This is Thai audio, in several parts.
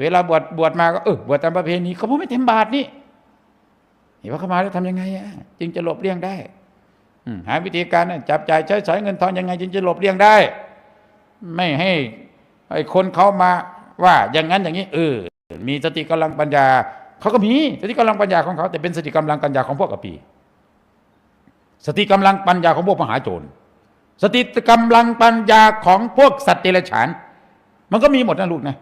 เวลาบวชบวชมาก็เออบวชตามประเพณีเขาพูดไม่เต็มบาทนี่เห็นว่าเขามาแล้วทำยังไงอะจึงจะหลบเลี่ยงได้หาวิธีการน่ะจับจ่ายใช้สอยเงินทองยังไง จึงจะหลบเลี่ยงได้ ไม่ให้ไอ้คนเขามาว่าอย่างนั้นอย่างนี้เออมีสติกำลังปัญญาเขาก็มีสติกำลังปัญญาของเขา แต่เป็นสติกำลังปัญญาของพวกกะปีสติกำลังปัญญาของพวกมหาโจรสติกำลังปัญญาของพวกสัตว์เดรัจฉาน มันก็มีหมดนะลูกนะ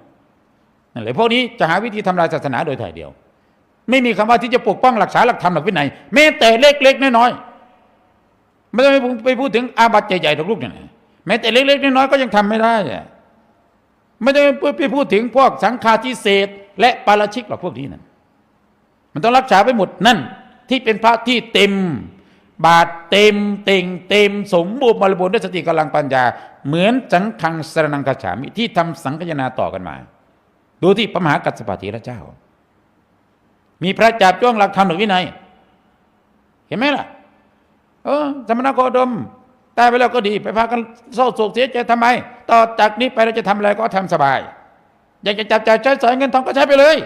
นั่นแหละพวกนี้จะหาวิธีทำลายศาสนาโดยถ่ายเดียว ไม่มีคำว่าที่จะปกป้องหลักษาหลักธรรมหลักวินัยแม้แต่เล็กๆน้อยๆไม่ต้องไปพูดถึงอาบัติใหญ่ๆทุกลูกอย่างนั้นแม้แต่เล็กๆน้อยๆก็ยังทำไม่ได้ไม่ต้องไปพูดถึงพวกสังฆาทิเศษและปาราชิกหรอกพวกนี้นั่นมันต้องรักษาไปหมดนั่น ที่เป็นพระที่เต็ม บาทเต็มเต็งเต็มสมบูรณ์บริบูรณ์ด้วยสติกำลังปัญญา เหมือนสังฆังสรนังกจฉามิที่ทำสังคยนาต่อกันมา ดูที่พระมหากัสสปะเถระเจ้า มีพระจับจ้วงหลักธรรมหลักวินัย เห็นไหมล่ะ เออสมณโคดมตายไปแล้วก็ดี ไปพากันเศร้าโศกเสียใจทำไม ต่อจากนี้ไปเราจะทำอะไรก็ทำสบาย อยากจะจับจ่ายใช้สอยเงินทองก็ใช้ไปเลย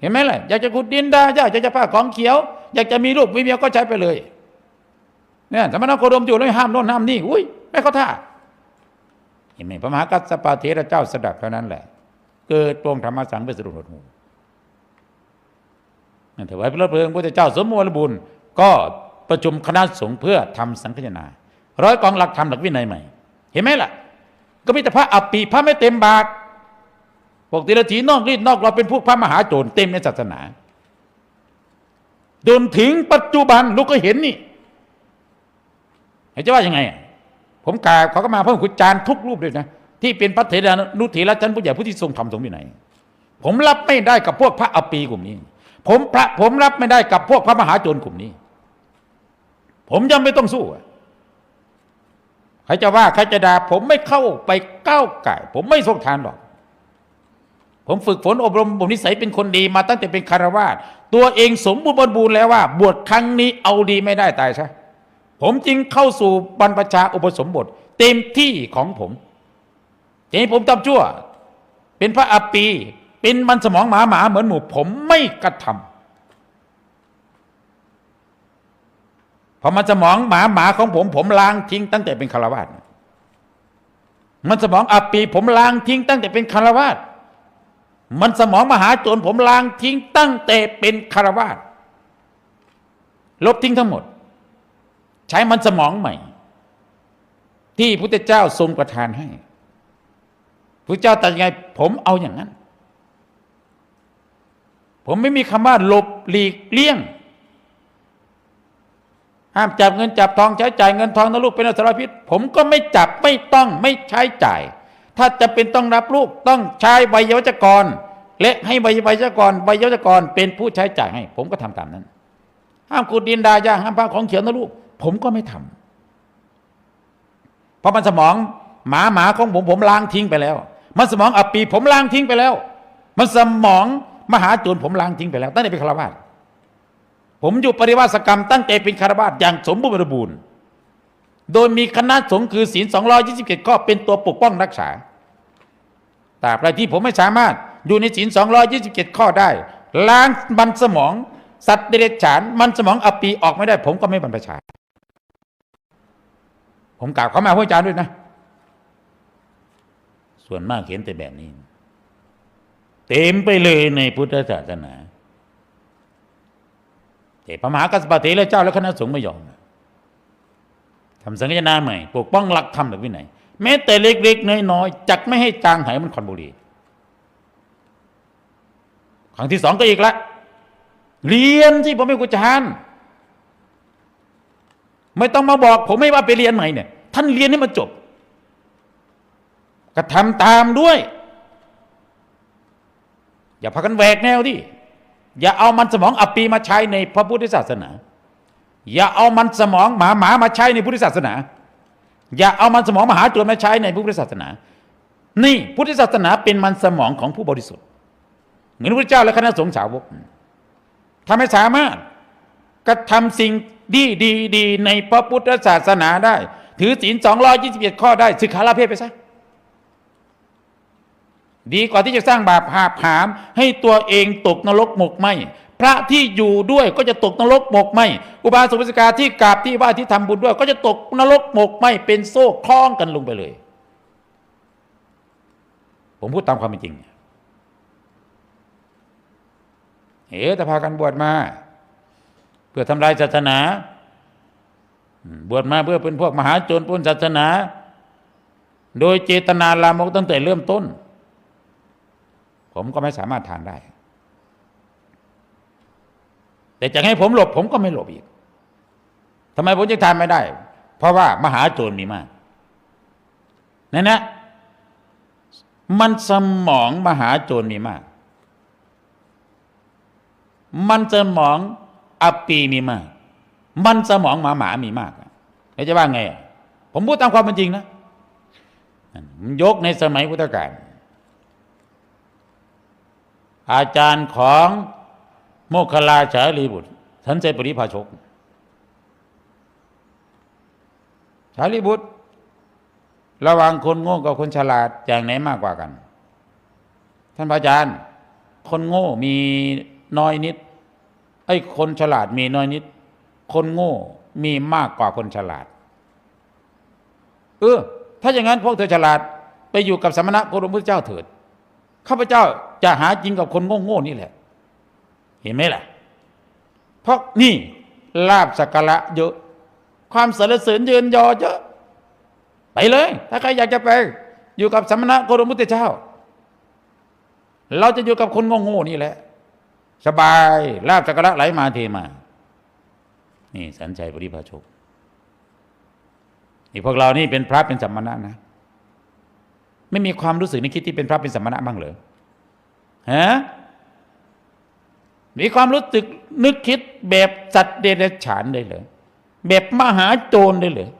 เห็นไหมล่ะ อยากจะขุดดินได้อยากจะผ้าของเขียว อยากจะมีลูกมีเมียก็ใช้ไปเลยเนี่ยสมณโคดมอยู่แล้วห้ามโน่นห้ามนี่ อุ้ยไม่เข้าท่าเห็นไหมพระมหากัสสปะเถระเจ้าสดับเท่านั้นแหละ เกิดโปร่งธรรมสังเป็นสะดุดหดหูนั่นถวายพระเพลิงพระเจ้าสมบูรณ์บุญ ก็ประชุมคณะสงฆ์เพื่อทำสังฆนาร้อยกองหลักธรรมหลักวินัยใหม่ เห็นไหมล่ะ ก็มีแต่พระอัปปีพระไม่เต็มบาทพวกติรถีนอกรีดนอกเราเป็นพวกพระมหาโจรเต็มในศาสนาจนถึงปัจจุบันลูกก็เห็นนี่เห็นจะว่ายังไง ผมกราบเขาก็มาพระคุณจารย์ทุกรูปเลยนะ ที่เป็นพระเถรานุเถระชั้นผู้ใหญ่ผู้ที่ทรงธรรมทรงวินัยผมรับไม่ได้กับพวกพระอปีกลุ่มนี้ ผมพระผมรับไม่ได้กับพวกพระมหาโจรกลุ่มนี้ ผมยังไม่ต้องสู้ใครจะว่าใครจะด่าผมไม่เข้าไปก้าวไก่ผมไม่ทรงทานหรอก ผมฝึกฝนอบรมบ่มนิสัยเป็นคนดีมาตั้งแต่เป็นคารวาสตัวเองสมบูรณ์บูรณ์แล้วว่า บวชครั้งนี้เอาดีไม่ได้ตายซะผมจึงเข้าสู่บรรพชาอุปสมบท เต็มที่ของผม จะให้ผมทำชั่ว เป็นพระอัปปี เป็นมันสมองหมาหมาเหมือนหมูผมไม่กระทำพอมันสมองหมาหมาของผม ผมล้างทิ้งตั้งแต่เป็นคารวาสมันสมองอัปปี ผมล้างทิ้งตั้งแต่เป็นคารวาสมันสมองมหาโจรผมล้างทิ้งตั้งแต่เป็นคารวาสลบทิ้งทั้งหมด ใช้มันสมองใหม่ ที่พุทธเจ้าทรงประทานให้ พระเจ้าตรัสยังไง ผมเอาอย่างนั้น ผมไม่มีคำว่าหลบหลีกเลี่ยง ห้ามจับเงินจับทองใช้จ่ายเงินทองนะลูกเป็นอสรพิษ ผมก็ไม่จับไม่ต้องไม่ใช้จ่าย ถ้าจะเป็นต้องรับลูกต้องใช้วัยวจกร และให้วัยวจกรวัยวจกรเป็นผู้ใช้จ่ายให้ ผมก็ทำตามนั้น ห้ามขุดดินดายาห้ามพาของเขียวนะลูก ผมก็ไม่ทำเพราะมันสมองหมาหมาของผมผมล้างทิ้งไปแล้ว มันสมองอัปปีผมล้างทิ้งไปแล้ว มันสมองมหาจุนผมล้างทิ้งไปแล้ว ตั้งแต่เป็นคารวาสผมอยู่ปริวาสกรรมตั้งแต่เป็นคารวาสอย่างสมบูรณ์บริบูรณ์ โดยมีคณะสงฆ์คือศีล227ข้อเป็นตัวปกป้องรักษาตราบใดที่ผมไม่สามารถอยู่ในศีล227 ข้อได้ ล้างมันสมอง สัตว์เดรัจฉาน มันสมองอัปปีออกไม่ได้ ผมก็ไม่บรรพชา ผมกล่าวเข้ามาพระอาจารย์ด้วยนะ ส่วนมากเห็นแต่แบบนี้ เต็มไปเลยในพุทธศาสนาแต่พระมหากัสสปเถระเจ้าและคณะสงฆ์ไม่ยอมทำสังฆนาใหม่ปกป้องหลักธรรมหลักวินัยแม้แต่เล็กๆน้อยๆจักไม่ให้จางหายมันคอนบุรีครั้งที่สองก็อีกละเรียนที่ผมไม่กุจานไม่ต้องมาบอก ผมไม่ว่าไปเรียนไหนเนี่ย ท่านเรียนให้มันจบ ก็ทำตามด้วย อย่าพากันแหวกแนวดิอย่าเอามันสมองอปีมาใช้ในพระพุทธศาสนา อย่าเอามันสมองหมาหมามาใช้ในพุทธศาสนา อย่าเอามันสมองมหาโจรมาใช้ในพุทธศาสนา นี่พุทธศาสนาเป็นมันสมองของผู้บริสุทธิ์เหมือนพระเจ้าและคณะสงฆ์สาวกถ้าไม่สามารถกระทำสิ่งดีดีดีในพระพุทธศาสนาได้ ถือศีลสองร้อยยี่สิบเอ็ดข้อได้สึกขาลาเพศไปซะ ดีกว่าที่จะสร้างบาปหาผาม ให้ตัวเองตกนรกหมกไหมพระที่อยู่ด้วยก็จะตกนรกหมกไหมอุบาสกอุบาสิกาที่กราบที่ไหว่าที่ทำบุญด้วย ก็จะตกนรกหมกไหมเป็นโซ่คล้องกันลงไปเลย ผมพูดตามความเป็นจริงเอ๋แต่พากันบวชมา เพื่อทำลายศาสนา บวชมาเพื่อเป็นพวกมหาโจรปล้นศาสนา โดยเจตนาลามกตั้งแต่เริ่มต้น ผมก็ไม่สามารถทานได้ แต่จะให้ผมหลบ ผมก็ไม่หลบอีกทำไมผมจะทานไม่ได้ เพราะว่ามหาโจรมีมากนั่นนะมันสมองมหาโจรมีมาก มันสมองอัปปีมีมาก มันสมองหมาหมามีมากแล้วจะว่าไง ผมพูดตามความเป็นจริงนะ มันยกในสมัยพุทธกาล อาจารย์ของโมคคลาชาลีบุตรท่านเจปริภาชกชาลีบุตร ระหว่างคนโง่กับคนฉลาดอย่างไหนมากกว่ากัน ท่านพระอาจารย์ คนโง่มีน้อยนิดไอ้คนฉลาดมีน้อยนิด คนโง่มีมากกว่าคนฉลาด เออ ถ้าอย่างนั้นพวกเธอฉลาดไปอยู่กับสมณะโคดมพุทธเจ้าเถิด ข้าพเจ้าจะหาจริงกับคนโง่ๆนี่แหละ เห็นไหมล่ะ เพราะนี่ลาบสักการะเยอะ ความสรรเสริญเยินยอเยอะ ไปเลย ถ้าใครอยากจะไป อยู่กับสมณะโคดมพุทธเจ้า เราจะอยู่กับคนโง่ๆนี่แหละ สบายลาบสักการะไหลมาเทมา นี่สันชัยปริภาชกนี่พวกเรานี่เป็นพระเป็นสัมมณะนะ ไม่มีความรู้สึกนึกคิดที่เป็นพระเป็นสัมมณะบ้างเหรอฮะมีความรู้สึกนึกคิดแบบสัตว์เดรัจฉานได้เหรอแบบมหาโจรได้เหรอ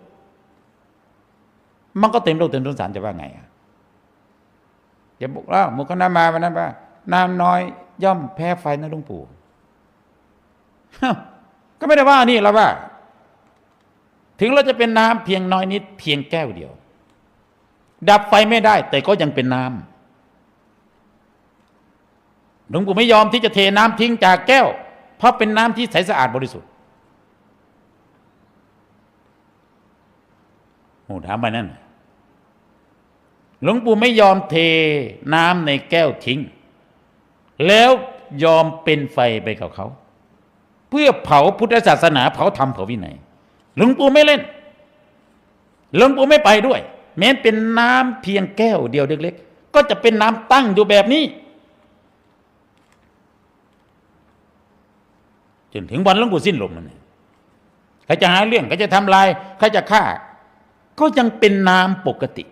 มันก็เต็มโลกเต็มสงสารจะว่าไงอะอย่าบอกว่ามุขนามาวันนั้นว่าน้ำน้อยย่อมแพ้ไฟนะหลุงปู่ก็ไม่ได้ว่านี่เราว่า ถึงเราจะเป็นน้ำเพียงน้อยนิด เพียงแก้วเดียว ดับไฟไม่ได้ แต่ก็ยังเป็นน้ำหลวงปู่ไม่ยอมที่จะเทน้ำทิ้งจากแก้ว เพราะเป็นน้ำที่ใสสะอาดบริสุทธิ์โอ้ถามไปนั่นหลวงปู่ไม่ยอมเทน้ำในแก้วทิ้ง แล้วยอมเป็นไฟไปกับเขา เพื่อเผาพุทธศาสนาเผาธรรมเผาวินัยหลวงปู่ไม่เล่นหลวงปู่ไม่ไปด้วย แม้เป็นน้ำเพียงแก้วเดียวเล็กๆก็จะเป็นน้ำตั้งอยู่แบบนี้ จนถึงวันลงปู่สิ้นลมนั่นใครจะหาเรื่องใครจะทำลายใครจะฆ่า ก็ยังเป็นน้ำปกติ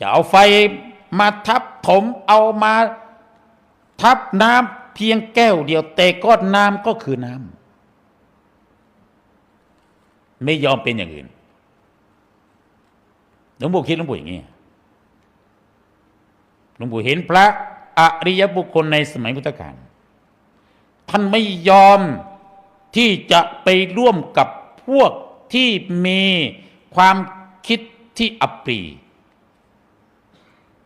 จะเอาไฟมาทับถมเอามาทับน้ำเพียงแก้วเดียวแต่ก้อนน้ำก็คือน้ำ ไม่ยอมเป็นอย่างอื่นหลวงปู่คิดหลวงปู่อย่างนี้หลวงปู่เห็นพระอริยบุคคลในสมัยพุทธกาลท่านไม่ยอมที่จะไปร่วมกับพวกที่มีความคิดที่อัปปรี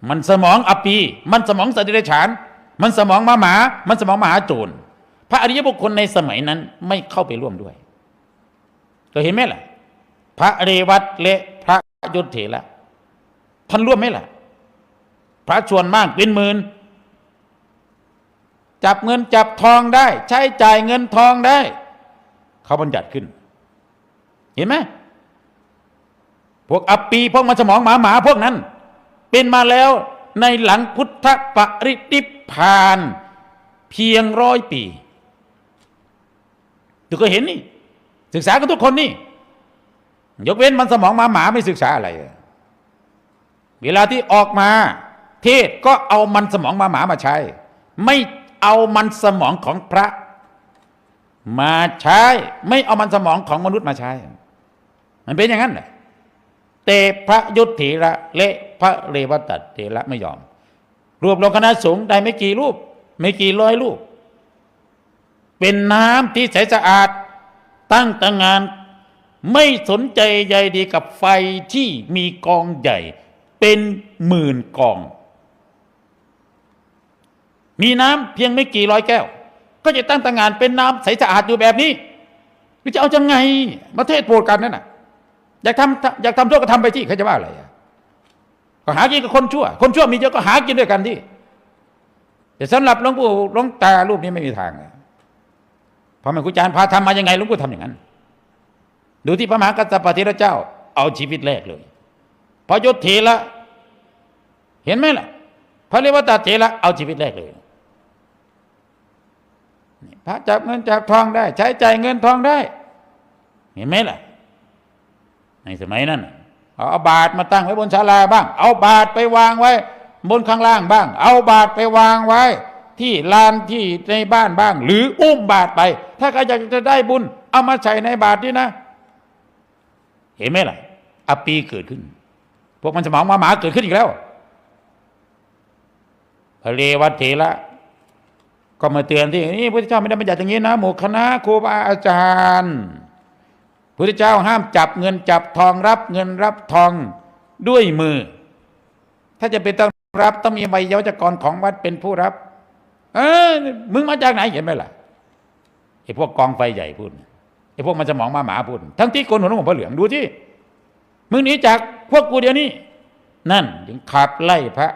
มันสมองอัปปี มันสมองสัตว์เดรัจฉาน มันสมองหมาหมา มันสมองมหาโจร พระอริยบุคคลในสมัยนั้นไม่เข้าไปร่วมด้วย ก็เห็นไหมล่ะ พระเรวัตและพระยศเถระท่านร่วมไหมล่ะ พระชวนมากเป็นหมื่นจับเงินจับทองได้ ใช้จ่ายเงินทองได้ เขาบัญญัติขึ้น เห็นไหมพวกอัปปีพวกมันสมองหมาหมาพวกนั้น เป็นมาแล้วในหลังพุทธปริติพาน เพียงร้อยปีทุกคนเห็นนี่ ศึกษากันทุกคนนี่ ยกเว้นมันสมองมาหมาไม่ศึกษาอะไร เวลาที่ออกมา เทศก็เอามันสมองมาหมามาใช้ ไม่เอามันสมองของพระ มาใช้ ไม่เอามันสมองของมนุษย์มาใช้ มันเป็นอย่างนั้นแหละแต่พระยุทธเถระและพระเรวัตเถระไม่ยอม รวบรวมคณะสงฆ์ได้ไม่กี่รูป ไม่กี่ร้อยรูป เป็นน้ำที่ใสสะอาด ตั้งแต่งานไม่สนใจใยดีกับไฟที่มีกองใหญ่ เป็นหมื่นกอง มีน้ำเพียงไม่กี่ร้อยแก้ว ก็จะตั้งแตางานเป็นน้ำใสสะอาดอยู่แบบนี้หรือจะเอาจังไงประเทศโปรดกันนั่นน่ะ อยากทำอยากทำชั่วก็ทำไปที่ใครจะว่าอะไรก็หากินกับคนชั่ว คนชั่วมีเยอะก็หากินด้วยกันที่แต่สำหรับหลวงปู่หลวงตารูปนี้ไม่มีทางอะ พระแม่ครูอาจารพาทำมายังไงหลวงปู่ทำอย่างนั้น ดูที่พระมหากัสสปะเทระเจ้า เอาชีวิตแรกเลยพอยศเถระเห็นไหมล่ะ พระเรวตาเถระเอาชีวิตแรกเลยพระจับเงินจับทองได้ ใช้จ่ายเงินทองได้ เห็นไหมล่ะ ในสมัยนั้นเอาเอาบาทมาตั้งไว้บนศาลาบ้าง เอาบาทไปวางไว้ บนข้างล่างบ้าง เอาบาทไปวางไว้ ที่ลานที่ในบ้านบ้าง หรืออุ้มบาทไป ถ้าใครอยากจะได้บุญ เอามาใส่ในบาทนี่นะ เห็นไหมล่ะอปีเกิดขึ้น พวกมันสมองมาหมาเกิดขึ้นอีกแล้วพระเรวัตเถระก็มาเตือนที่นี่พระเจ้าไม่ได้บัญญัติอย่างนี้นะหมู่คณะครูบาอาจารย์พระเจ้าห้ามจับเงินจับทองรับเงินรับทองด้วยมือ ถ้าจะเป็นต้องรับต้องมีใบเยาวจกรของวัดเป็นผู้รับ เออมึงมาจากไหนเห็นไหมล่ะไอ้พวกกองไฟใหญ่พูดไอ้พวกมันสมองมาหมาพูดทั้งที่โกนหัวของพระเหลืองดูที่มึงหนีจากพวกกูเดียวนี้ นั่นถึงขับไล่พระ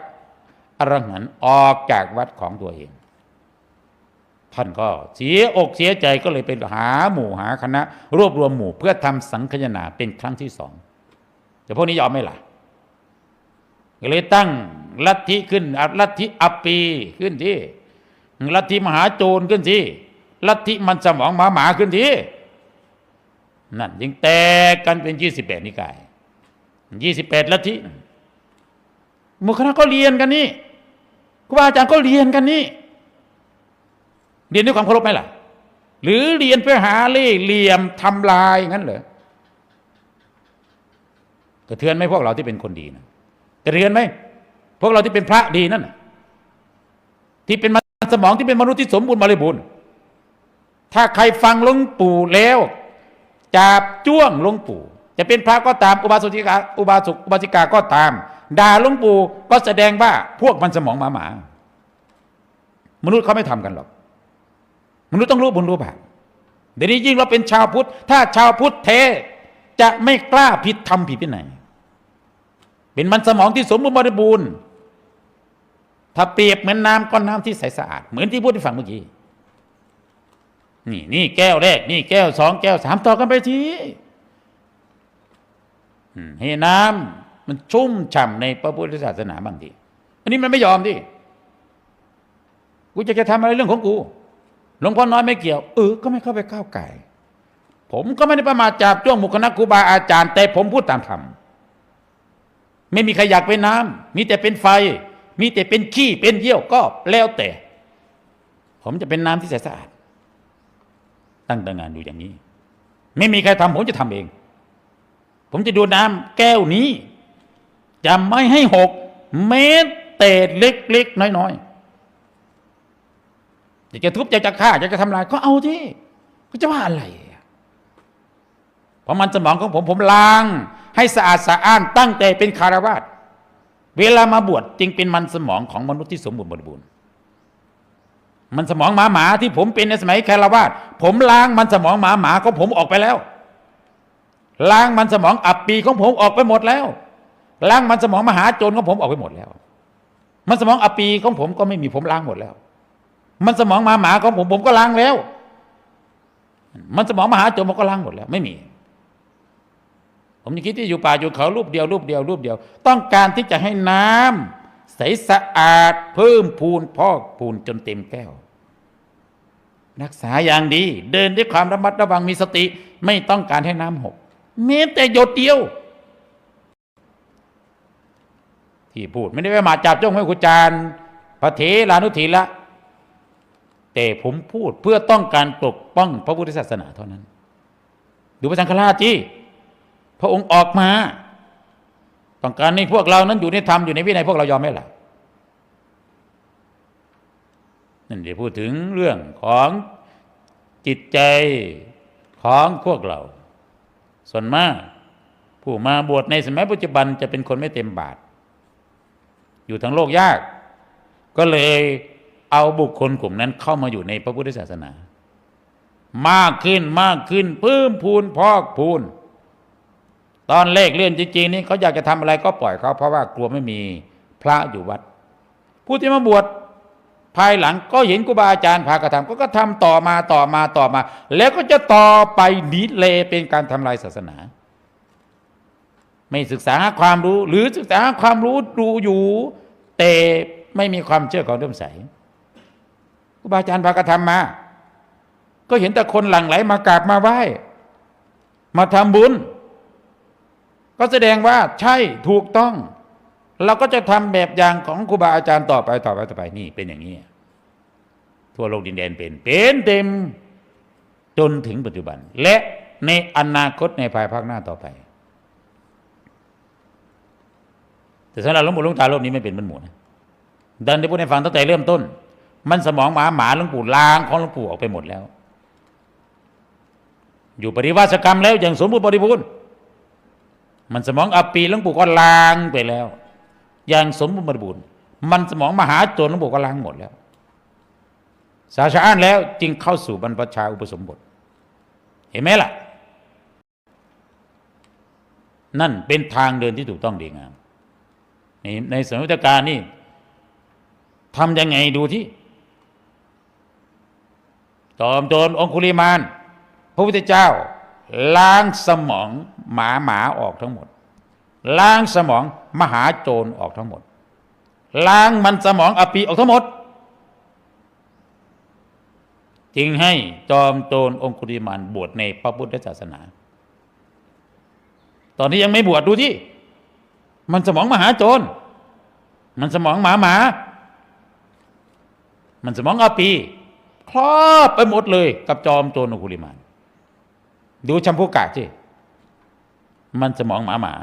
อรหันต์ออกจากวัดของตัวเอง ท่านก็เสียอกเสียใจก็เลยไปหาหมู่หาคณะ รวบรวมหมู่เพื่อทำสังคยนาเป็นครั้งที่สองแต่พวกนี้ยอมไหมล่ะก็เลยตั้งลัทธิขึ้นลัทธิอัปปีขึ้นที่ ลัทธิมหาโจรขึ้นทีลัทธิมันสมองหมาหมาขึ้นทีนั่นยังแตกกันเป็นยี่สิบแปดนิกายยี่สิบแปดลัทธิมู่คณะก็เรียนกันนี่ครูบาอาจารย์ก็เรียนกันนี่เรียนด้วยความเคารพไหมล่ะ หรือเรียนเพื่อหาเล่ห์เหลี่ยมทำลายงั้นเหรอกระเทือนไหมพวกเราที่เป็นคนดีนะกระเทือนไหมพวกเราที่เป็นพระดีนั่นที่เป็นมัน สมองที่เป็นมนุษย์ที่สมบูรณ์บริบูรณ์ถ้าใครฟังหลวงปู่แล้วจับจ้วงหลวงปู่ จะเป็นพระก็ตามอุบาสกิกาอุบาสกอุบาสิกาก็ตามด่าหลวงปู่ก็แสดงว่าพวกมันสมองหมาหมามนุษย์เขาไม่ทำกันหรอก มนุษย์ต้องรู้บุญรู้บาปเดี๋ยวนี้ยิ่งเราเป็นชาวพุทธ ถ้าชาวพุทธเทจะไม่กล้าผิดทำผิดที่ไหนเป็นมันสมองที่สมบูรณ์บริบูรณ์ ถ้าเปรียบเหมือนน้ำก้อนน้ำที่ใสสะอาด เหมือนที่พูดที่ฟังเมื่อกี้นี่นี่แก้วแรก นี่แก้วสองแก้วสามต่อกันไปทีให้น้ำมันชุ่มฉ่ำในพระพุทธศาสนาบางทีอันนี้มันไม่ยอมดิกูจะจะทำอะไรเรื่องของกูหลวงพ่อน้อยไม่เกี่ยวเออก็ไม่เข้าไปก้าวไก่ ผมก็ไม่ได้ประมาทจับจ้วงหมุคณะครูบาอาจารย์ แต่ผมพูดตามธรรมไม่มีใครอยากเป็นน้ำมีแต่เป็นไฟ มีแต่เป็นขี้เป็นเยี่ยวก็แล้วแต่ ผมจะเป็นน้ำที่ใสสะอาด ตั้งแต่งานอยู่อย่างนี้ ไม่มีใครทำผมจะทำเอง ผมจะดูน้ำแก้วนี้จะไม่ให้หกแม้แต่เล็กๆน้อยๆอยากจะทุบอยากจะฆ่าอยากจะทำลายก็เอาที่ก็จะว่าอะไรเพราะมันสมองของผมผมล้าง ให้สะอาดสะอ้านตั้งแต่เป็นคารวาส เวลามาบวชจึงเป็นมันสมองของมนุษย์ที่สมบูรณ์บริบูรณ์ มันสมองหมาหมาที่ผมเป็นในสมัยคารวาสผมล้างมันสมองหมาหมาของผมออกไปแล้ว ล้างมันสมองอับปีของผมออกไปหมดแล้ว ล้างมันสมองมหาโจรของผมออกไปหมดแล้ว มันสมองอับปีของผมก็ไม่มีผมล้างหมดแล้ว มันสมองหมาหมาของผมผมก็ล้างแล้ว มันสมองมหาโจรผมก็ล้างหมดแล้ว ไม่มี ผมยังคิดที่อยู่ป่าอยู่เขารูปเดียวรูปเดียวรูปเดียว ต้องการที่จะให้น้ำใสสะอาด เพิ่มพูนพอกพูนจนเต็มแก้ว รักษาอย่างดี เดินด้วยความระมัดระวังมีสติ ไม่ต้องการให้น้ำหกแม้แต่หยดเดียว ที่พูดไม่ได้ว่ามาจับจ้องให้คุจารย์พระเถรานุถีละแต่ผมพูดเพื่อต้องการปกป้องพระพุทธศาสนาเท่านั้น ดูพระสังฆราชที่ พระองค์ออกมา ต้องการให้พวกเรานั้นอยู่ในธรรมอยู่ในวินัยพวกเรายอมไหมล่ะนั่นเดี๋ยวพูดถึงเรื่องของจิตใจของพวกเรา ส่วนมาก ผู้มาบวชในสมัยปัจจุบันจะเป็นคนไม่เต็มบาท อยู่ทั้งโลกยาก ก็เลยเอาบุคคลกลุ่มนั้นเข้ามาอยู่ในพระพุทธศาสนา มากขึ้นมากขึ้นเพิ่มพูนพอกพูน ตอนเลขเลื่อนจริงๆนี่เขาอยากจะทำอะไรก็ปล่อยเขาเพราะว่ากลัวไม่มีพระอยู่วัด ผู้ที่มาบวชภายหลังก็เห็นครูบาอาจารย์พากระทำก็ก็ทำต่อมาต่อมาต่อมา แล้วก็จะต่อไปดีเลเป็นการทำลายศาสนา ไม่ศึกษาหาความรู้ หรือศึกษาหาความรู้ดูอยู่ แต่ไม่มีความเชื่อของเดิมใสครูบาอาจารย์พากระทำมา ก็เห็นแต่คนหลั่งไหลมากราบมาไหว้มาทำบุญ ก็แสดงว่าใช่ถูกต้อง เราก็จะทำแบบอย่างของครูบาอาจารย์ต่อไปต่อไปต่อไปนี่เป็นอย่างนี้ ทั่วโลกดินแดนเป็น เป็นเต็มจนถึงปัจจุบัน และในอนาคตในภายภาคหน้าต่อไป แต่สำหรับหลวงปู่หลวงตาโลกนี้ไม่เป็นมันหมูนะดันได้พูดให้ฟังตั้งแต่เริ่มต้น มันสมองหมาหมาหลวงปู่ล้างของหลวงปู่ออกไปหมดแล้ว อยู่ปฏิวัติกรรมแล้วอย่างสมบูรณ์บริบูรณ์ มันสมองอัปปีหลวงปู่ก็ล้างไปแล้ว อย่างสมบูรณ์บริบูรณ์มันสมองมหาโจรหลวงปู่ก็ล้างหมดแล้ว สาชาอ้านแล้วจึงเข้าสู่บรรพชาอุปสมบท เห็นไหมล่ะ นั่นเป็นทางเดินที่ถูกต้องดีงามในในสมัยพุทธกาลนี่ทำยังไงดูที่จอมโจรองคุลิมาน พระพุทธเจ้า ล้างสมองหมาหมาออกทั้งหมด ล้างสมองมหาโจรออกทั้งหมด ล้างมันสมองอปีออกทั้งหมด จึงให้จอมโจรองคุลิมานบวชในพระพุทธศาสนา ตอนนี้ยังไม่บวชดูที่มันสมองมหาโจร มันสมองหมาหมา มันสมองอาปี ครอบไปหมดเลยกับจอมโจรองคุลิมาน ดูชัมพูกะสิมันสมองหมาหมา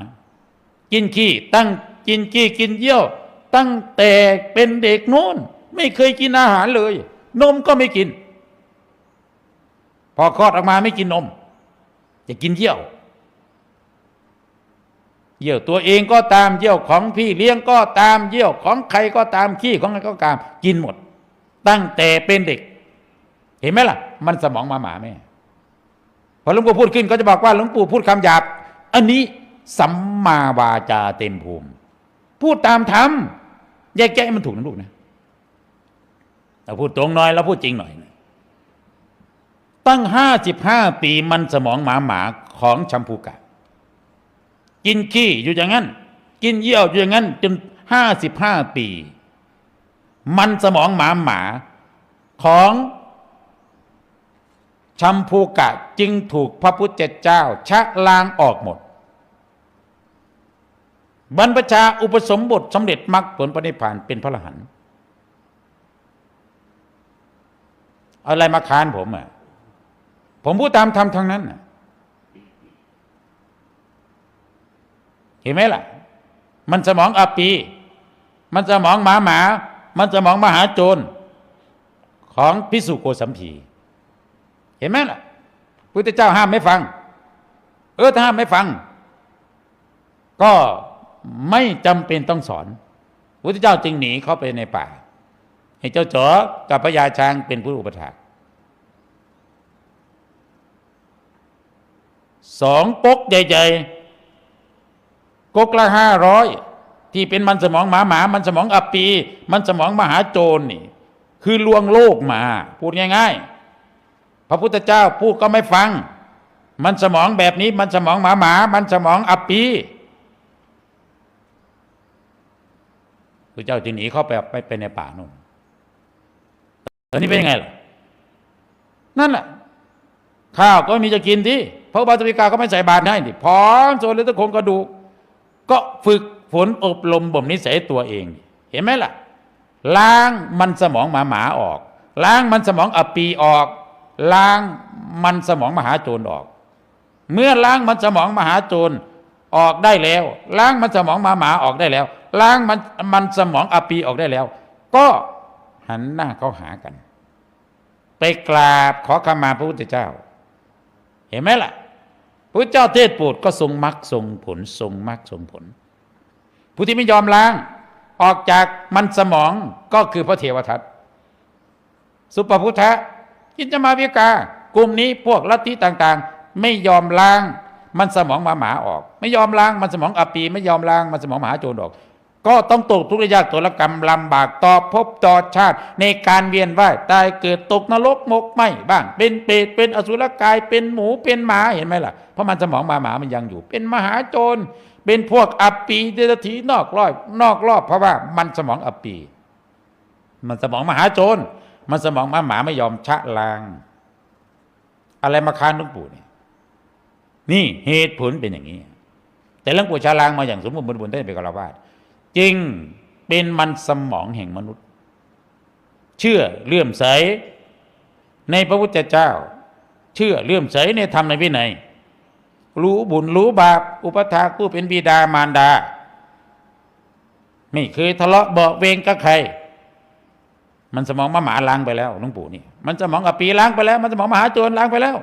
กินขี้ตั้งกินขี้กินเยี่ยว ตั้งแต่เป็นเด็กโน้น ไม่เคยกินอาหารเลย นมก็ไม่กิน พอคลอดออกมาไม่กินนมจะกินเยี่ยว เยี่ยวตัวเองก็ตามเยี่ยวของพี่เลี้ยงก็ตามเยี่ยวของใครก็ตามขี้ของใครก็ตาม กินหมด ตั้งแต่เป็นเด็ก เห็นไหมล่ะ มันสมองหมาหมาแม่ อหลวงปู่พูดขึ้นก็จะบอกว่าหลวงปู่พูดคำหยาบ อันนี้สัมมาวาจาเต็มภูมิ พูดตามธรรมแยกแยะให้มันถูกนะลูกนะเราพูดตรงหน่อยเราพูดจริงหน่อยนะตั้งห้าสิบห้าปีมันสมองหมาหมาของชัมพูกะ กินขี้อยู่อย่างนั้น กินเยี่ยวอยู่อย่างนั้น จนห้าสิบห้าปี มันสมองหมาหมาของ ชัมพูกะจึงถูกพระพุทธเจ้าชะล้างออกหมด บรรพชาอุปสมบทสำเร็จมรรคผลปณิพานเป็นพระรหันต์อะไรมาค้านผมอะผมพูดตามธรรมทั้งนั้น เห็นไหมล่ะ มันสมองอปี มันสมองหมาหมา มันสมองมหาโจร ของพิสุโกสัมพี เห็นไหมล่ะพุทธเจ้าห้ามไม่ฟัง เออถ้าห้ามไม่ฟัง ก็ไม่จำเป็นต้องสอนพุทธเจ้าจึงหนีเข้าไปในป่า ให้เจ้าจ๋อกับพระยาช้างเป็นผู้อุปถากสองปกใหญ่ๆกกละห้าร้อยที่เป็นมันสมองหมาหมา มันสมองอัปปี มันสมองมหาโจรนี่ คือลวงโลกมา พูดง่าย ๆ พระพุทธเจ้าพูดก็ไม่ฟัง มันสมองแบบนี้มันสมองหมาหมา มันสมองอัปปีพระเจ้าจึงหนีเข้าไปไปไปในป่านู่นตอนนี้เป็นยังไงล่ะ นั่นแหละข้าวก็มีจะกินที่พระบาตวิกาก็ไม่ใส่บาตรให้ดิพร้อมโซนเลยตะโคงกระดูกก็ฝึกฝนอบรมบ่มนิสัยตัวเอง เห็นไหมล่ะ ล้างมันสมองหมาหมาออก ล้างมันสมองอปีออก ล้างมันสมองมหาโจรออก เมื่อล้างมันสมองมหาโจรออกได้แล้ว ล้างมันสมองมาหมาออกได้แล้ว ล้างมันมันสมองอปีออกได้แล้ว ก็หันหน้าเข้าหากัน ไปกราบขอขมาพระพุทธเจ้า เห็นไหมล่ะพระเจ้าเทศโปรดก็ทรงมรรคทรงผลทรงมรรคทรงผล ผู้ที่ไม่ยอมล้าง ออกจากมันสมองก็คือพระเทวทัตสุปพุทธะ กินจะมาวิกากลุ่มนี้พวกลัทธิต่างๆ ไม่ยอมล้าง มันสมองหมาหมาออก ไม่ยอมล้างมันสมองอปีไม่ยอมล้างมันสมองมหาโจรออก ก็ต้องตกทุกข์ยากตัวละกรรมลำบากต่อภพต่อชาติ ในการเวียนว่ายตายเกิดตกนรกมกไหมบ้าง เป็นเปรตเป็นอสุรกายเป็นหมูเป็นหมาเห็นไหมล่ะเพราะมันสมองหมาหมามันยังอยู่ เป็นมหาโจรเป็นพวกอปีเดรัจฉีนอกรอบนอกรอบเพราะว่ามันสมองอปี มันสมองมหาโจร มันสมองหมาหมาไม่ยอมชะล้าง อะไรมาค้านหลวงปู่เนี่ยนี่เหตุผลเป็นอย่างนี้ แต่หลวงปู่ชะล้างมาอย่างสมบูรณ์บริบูรณ์ได้เป็นกราวาสจริงเป็นมันสมองแห่งมนุษย์ เชื่อเลื่อมใสในพระพุทธเจ้า เชื่อเลื่อมใสในธรรมในวินัยรู้บุญรู้บาป อุปถากผู้เป็นบิดามารดา ไม่เคยทะเลาะเบาเวงกับใคร มันสมองมหมาล้างไปแล้วหลวงปู่นี่ มันสมองกับปีล้างไปแล้ว มันสมองมหาโจรล้างไปแล้ว